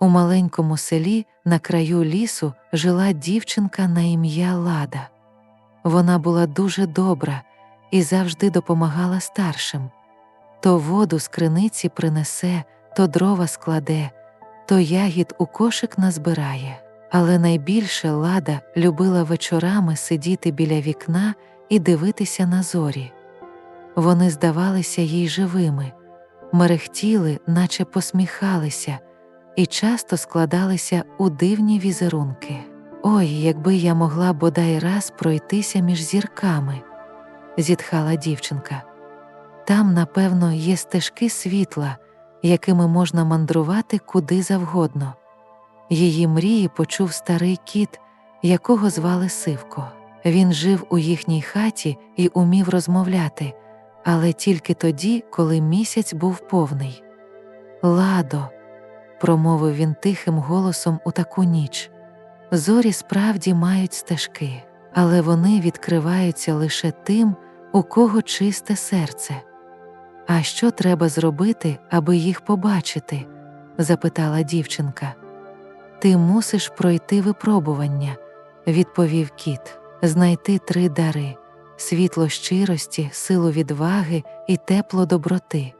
У маленькому селі на краю лісу жила дівчинка на ім'я Лада. Вона була дуже добра і завжди допомагала старшим то воду з криниці принесе, то дрова складе, то ягід у кошик назбирає. Але найбільше лада любила вечорами сидіти біля вікна і дивитися на зорі. Вони здавалися їй живими, мерехтіли, наче посміхалися, і часто складалися у дивні візерунки. Ой, якби я могла бодай раз пройтися між зірками, зітхала дівчинка. Там, напевно, є стежки світла, якими можна мандрувати куди завгодно. Її мрії почув старий кіт, якого звали Сивко. Він жив у їхній хаті і умів розмовляти, але тільки тоді, коли місяць був повний. Ладо, промовив він тихим голосом у таку ніч. Зорі справді мають стежки, але вони відкриваються лише тим, у кого чисте серце. А що треба зробити, аби їх побачити? запитала дівчинка. Ти мусиш пройти випробування, відповів кіт, знайти три дари світло щирості, силу відваги і тепло доброти.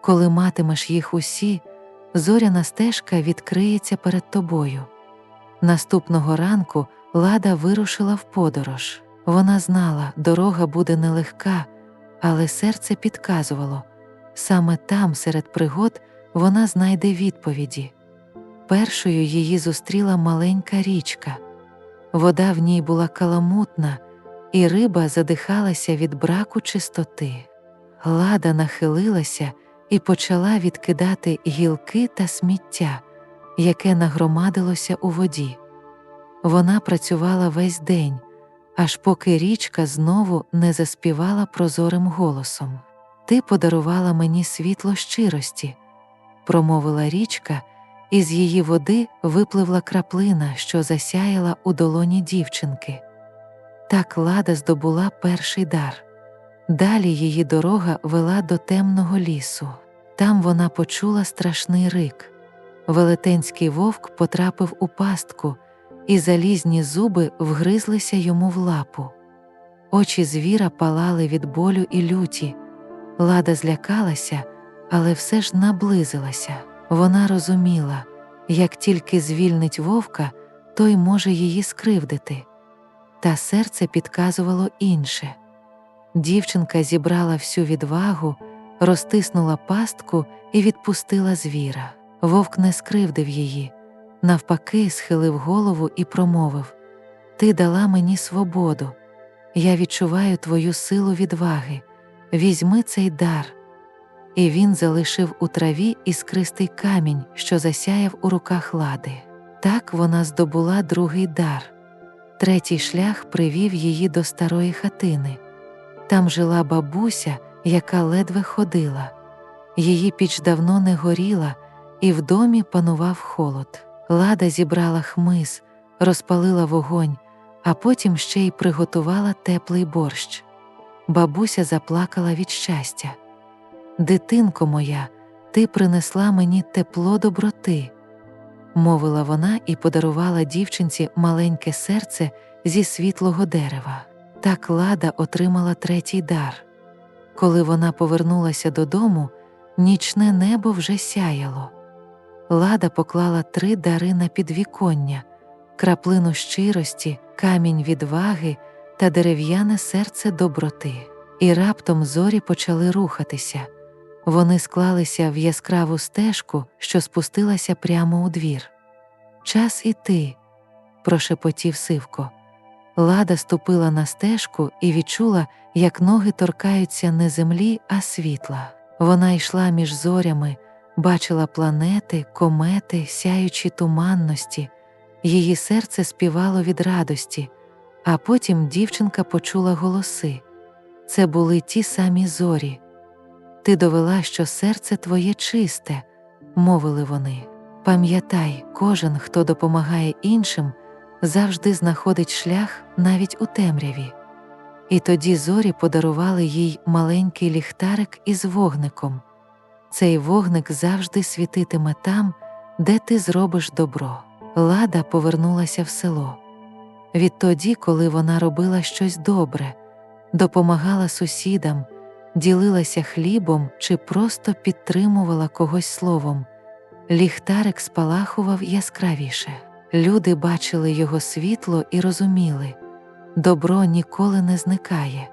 Коли матимеш їх усі, зоряна стежка відкриється перед тобою. Наступного ранку лада вирушила в подорож. Вона знала, дорога буде нелегка, але серце підказувало саме там, серед пригод, вона знайде відповіді. Першою її зустріла маленька річка. Вода в ній була каламутна, і риба задихалася від браку чистоти. Лада нахилилася і почала відкидати гілки та сміття, яке нагромадилося у воді. Вона працювала весь день, аж поки річка знову не заспівала прозорим голосом. Ти подарувала мені світло щирості, промовила річка і з її води випливла краплина, що засяяла у долоні дівчинки. Так лада здобула перший дар. Далі її дорога вела до темного лісу. Там вона почула страшний рик. Велетенський вовк потрапив у пастку, і залізні зуби вгризлися йому в лапу. Очі звіра палали від болю і люті. Лада злякалася, але все ж наблизилася. Вона розуміла, як тільки звільнить вовка, той може її скривдити. Та серце підказувало інше. Дівчинка зібрала всю відвагу, розтиснула пастку і відпустила звіра. Вовк не скривдив її, навпаки, схилив голову і промовив Ти дала мені свободу, я відчуваю твою силу відваги. Візьми цей дар і він залишив у траві іскристий камінь, що засяяв у руках лади. Так вона здобула другий дар. Третій шлях привів її до старої хатини. Там жила бабуся, яка ледве ходила. Її піч давно не горіла, і в домі панував холод. Лада зібрала хмиз, розпалила вогонь, а потім ще й приготувала теплий борщ. Бабуся заплакала від щастя. Дитинко моя, ти принесла мені тепло доброти, мовила вона і подарувала дівчинці маленьке серце зі світлого дерева. Так лада отримала третій дар. Коли вона повернулася додому, нічне небо вже сяяло. Лада поклала три дари на підвіконня, краплину щирості, камінь відваги та дерев'яне серце доброти. І раптом зорі почали рухатися. Вони склалися в яскраву стежку, що спустилася прямо у двір. Час іти, прошепотів Сивко. Лада ступила на стежку і відчула, як ноги торкаються не землі, а світла. Вона йшла між зорями, бачила планети, комети, сяючі туманності, її серце співало від радості, а потім дівчинка почула голоси. Це були ті самі зорі. Ти довела, що серце твоє чисте, мовили вони. Пам'ятай, кожен, хто допомагає іншим, завжди знаходить шлях навіть у темряві. І тоді зорі подарували їй маленький ліхтарик із вогником. Цей вогник завжди світитиме там, де ти зробиш добро. Лада повернулася в село. Відтоді, коли вона робила щось добре, допомагала сусідам, ділилася хлібом чи просто підтримувала когось словом, ліхтарик спалахував яскравіше. Люди бачили його світло і розуміли добро ніколи не зникає,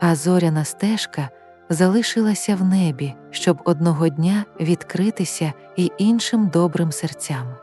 а зоряна стежка залишилася в небі, щоб одного дня відкритися і іншим добрим серцям.